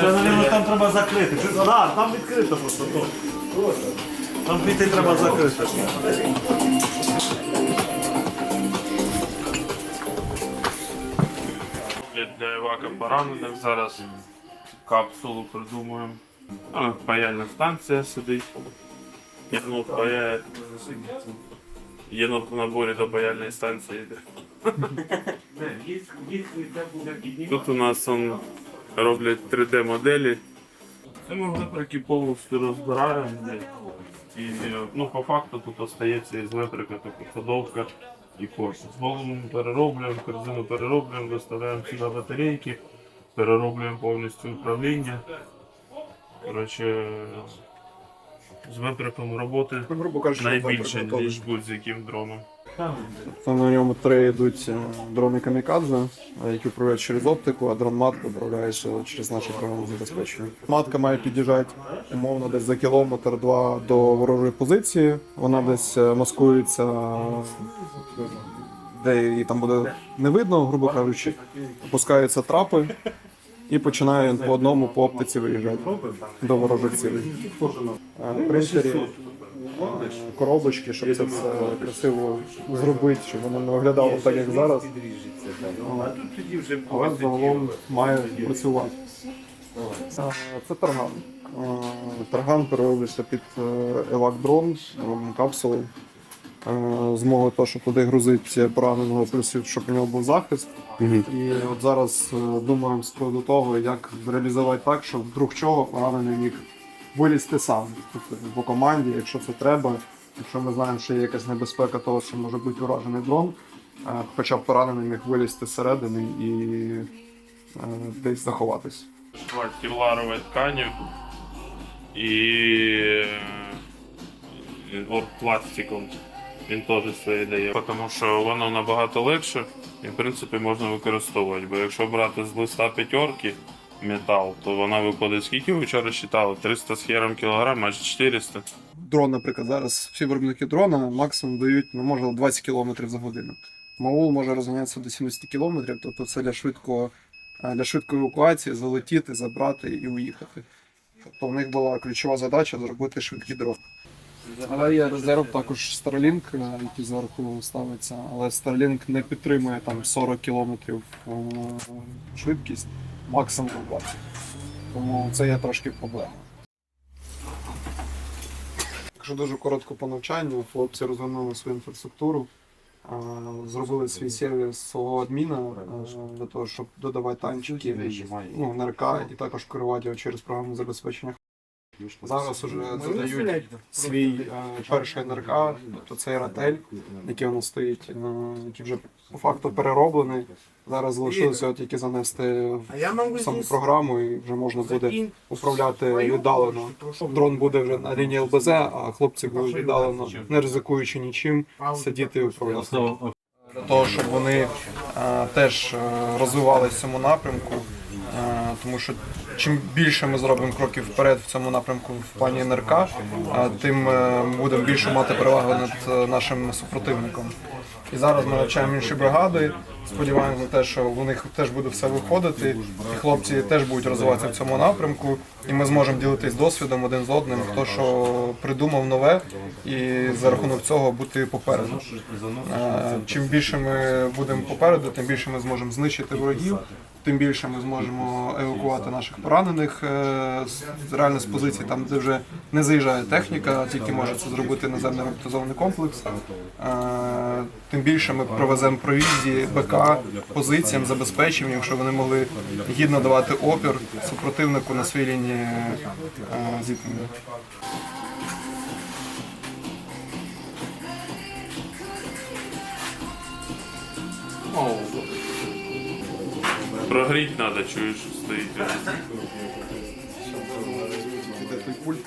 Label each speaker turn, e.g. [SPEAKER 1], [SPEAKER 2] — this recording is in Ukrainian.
[SPEAKER 1] Це, там треба закрити. Чи- Да, там відкрито просто. то. Там піти треба закрити.
[SPEAKER 2] Для евака поранених зараз капсулу придумуємо. А, Паяльна станція сидить. Єнот паяє. Єнот в наборі до паяльної станції йде. Тут у нас он, роблять 3D-моделі. Це ми вже повністю розбираємо. І ну, по факту тут остається із метрика така ходовка і корпус. Голову ми перероблюємо, корзину перероблюємо, виставляємо сюди батарейки, перероблюємо повністю управління. Коротше, з веприком роботи
[SPEAKER 3] грубо кажучи,
[SPEAKER 2] найбільше, ніж будь-яким дроном.
[SPEAKER 3] Тобто на ньому три йдуть е, дрони камікадзе, е, які управляють через оптику, а дрон матка управляється через наше програмне забезпечення. Матка має під'їжджати умовно десь за кілометр-два до ворожої позиції. Вона десь е, маскується, де її там буде не видно, грубо кажучи, опускаються трапи і починає по одному по оптиці виїжджати до ворожих цілей. Принтері е, коробочки, щоб це все красиво зробити, щоб воно не виглядало так, як зараз. Але загалом має працювати. Це тарган. Тарган переробився під евак дрон, Е, Змогу того, щоб туди грузити пораненого, плюс щоб у нього був захист. І от зараз е, думаємо з приводу того, як реалізувати так, щоб вдруг чого поранений міг вилізти сам тобто, по команді, якщо це треба. Якщо ми знаємо, що є якась небезпека того, що може бути уражений дрон, е, хоча б поранений міг вилізти зсередини і е, десь заховатись.
[SPEAKER 2] Швать кевларової тканью і оргпластиком. Він теж своє дає, тому що воно набагато легше і в принципі можна використовувати. Бо якщо брати з листа п'ятерки метал, то вона виходить скільки ви вчора считали? 300 з хером кілограм, аж 400.
[SPEAKER 3] Дрон, наприклад, зараз всі виробники дрона максимум дають ну, може 20 км за годину. Маул може розганятися до 70 км, тобто це для швидкого е, для швидкої евакуації залетіти, забрати і уїхати. Тобто в них була ключова задача зробити швидкий дрон. Але є резерв також Starlink, е, який зверху ставиться, але Starlink не підтримує там 40 км швидкість, максимум 20. Тому це є трошки проблема. Якщо дуже коротко по навчанню, хлопці розгорнули свою інфраструктуру, зробили свій сервіс свого адміна для того, щоб додавати танчики, ну, НРК і також керувати його через програмне забезпечення. Зараз вже додають свій е, перший НРК, тобто цей ратель, який воно стоїть, е, який вже по факту перероблений. Зараз залишилося тільки занести в саму програму і вже можна буде управляти віддалено. Дрон буде вже на лінії ЛБЗ, а хлопці будуть віддалено, не ризикуючи нічим, сидіти і управляти. Для того, щоб вони е, теж розвивалися в цьому напрямку, тому що чим більше ми зробимо кроків вперед в цьому напрямку в плані НРК, е, тим е, будемо більше мати перевагу над е, нашим супротивником. І зараз ми навчаємо інші бригади. Сподіваємося на те, що у них теж буде все виходити, і хлопці теж будуть розвиватися в цьому напрямку, і ми зможемо ділитись досвідом один з одним, хто що придумав нове, і за рахунок цього бути попереду. Чим більше ми будемо попереду, тим більше ми зможемо знищити ворогів, тим більше ми зможемо евакувати наших поранених е, реально з позицій, там де вже не заїжджає техніка, тільки може це зробити наземний роботизований комплекс. Е, Тим більше ми провеземо провізії БК позиціям, забезпечимо, якщо вони могли гідно давати опір супротивнику на своїй лінії е, зіткнення.
[SPEAKER 2] Прогріть треба, чуєш, стоїть.
[SPEAKER 3] Це пульт.